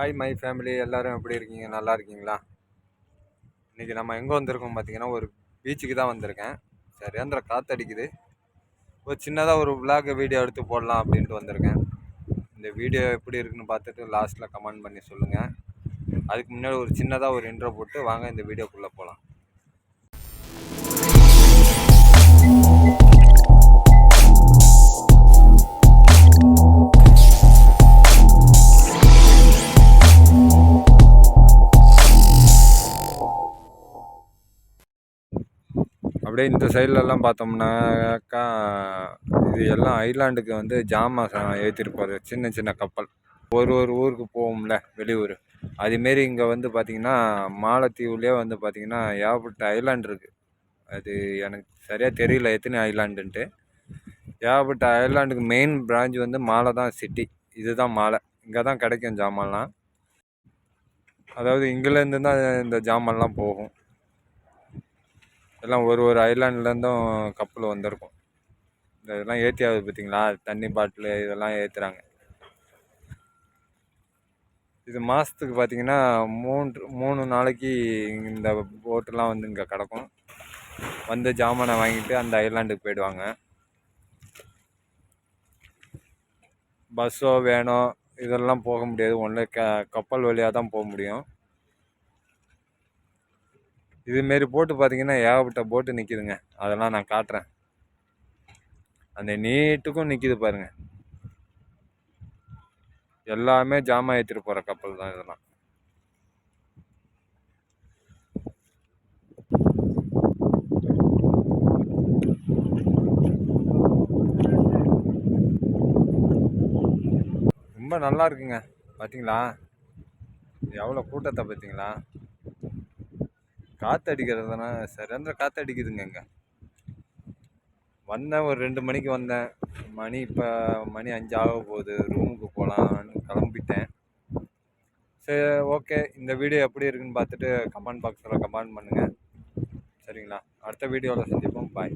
Hi my family எல்லாரும் எப்படி இருக்கீங்க? நல்லா இருக்கீங்களா? இன்றைக்கி நம்ம எங்கே வந்திருக்கோம் பார்த்தீங்கன்னா ஒரு பீச்சுக்கு தான் வந்திருக்கேன். சரியாந்திர காற்றடிக்குது ஒரு சின்னதாக ஒரு விளாக் வீடியோ எடுத்து போடலாம் அப்படின்ட்டு வந்திருக்கேன். இந்த வீடியோ எப்படி இருக்குன்னு பார்த்துட்டு லாஸ்ட்டில் கமெண்ட் பண்ணி சொல்லுங்கள் அதுக்கு முன்னாடி ஒரு சின்னதாக ஒரு இன்ட்ரோ போட்டு வாங்க இந்த வீடியோக்குள்ளே போகலாம் அப்படியே இந்த சைட்லலாம் பார்த்தோம்னாக்கா இது எல்லாம் ஐலாண்டுக்கு வந்து ஜாமான் ஏற்றிட்டு போகிறது சின்ன சின்ன கப்பல். ஒரு ஒரு ஊருக்கு போவோம்ல வெளியூர். அதுமாரி இங்கே வந்து பார்த்திங்கன்னா மாலத்தீவுலேயே வந்து பார்த்திங்கன்னா ஏகப்பட்ட ஐலாண்டு இருக்குது அது எனக்கு சரியாக தெரியல எத்தனை ஐலாண்டுன்ட்டு. ஏகப்பட்ட ஐலாண்டுக்கு மெயின் பிரான்ச் வந்து மாலை தான் சிட்டி இதுதான் மாலை. இங்கே தான் கிடைக்கும் ஜாமான்லாம். அதாவது இங்கேருந்து தான் இந்த ஜாமான்லாம் போகும். எல்லாம் ஒரு ஒரு ஐலாண்ட்லேருந்தும் கப்பல் வந்திருக்கும். இந்த இதெல்லாம் ஏற்றி ஆகுது பார்த்தீங்களா தண்ணி பாட்டிலு இதெல்லாம் ஏற்றுறாங்க இது மாதத்துக்கு பார்த்தீங்கன்னா மூன்று மூணு நாளைக்கு இந்த போட்டெல்லாம் வந்து இங்கே கிடக்கும். வந்து ஜாமானை வாங்கிட்டு அந்த ஐலாண்டுக்கு போயிடுவாங்க. பஸ்ஸோ வேனோ இதெல்லாம் போக முடியாது. ஒன்லி க கப்பல் வழியாக தான் போக முடியும். இதுமாரி போட்டு பார்த்தீங்கன்னா ஏகப்பட்ட போட்டு நிற்கிதுங்க அதெல்லாம் நான் காட்டுறேன். அந்த நீட்டுக்கும் நிற்கிது பாருங்கள் எல்லாமே ஜாமான் ஏற்றிட்டு போகிற கப்பல் தான் இதெல்லாம். ரொம்ப நல்லா இருக்குங்க. பார்த்தீங்களா எவ்வளோ கூட்டத்தை பார்த்தீங்களா காற்று அடிக்கிறதுனா சரியான காற்று அடிக்குதுங்க இங்கே. வந்தேன் ஒரு ரெண்டு மணிக்கு வந்தேன். மணி இப்போ மணி அஞ்சு ஆக போகுது. ரூமுக்கு போகலான்னு கிளம்பிட்டேன். சரி ஓகே இந்த வீடியோ எப்படி இருக்குன்னு பார்த்துட்டு கமெண்ட் பாக்ஸில் கமெண்ட் பண்ணுங்கள் சரிங்களா? அடுத்த வீடியோவில் சந்திப்போம். பாய்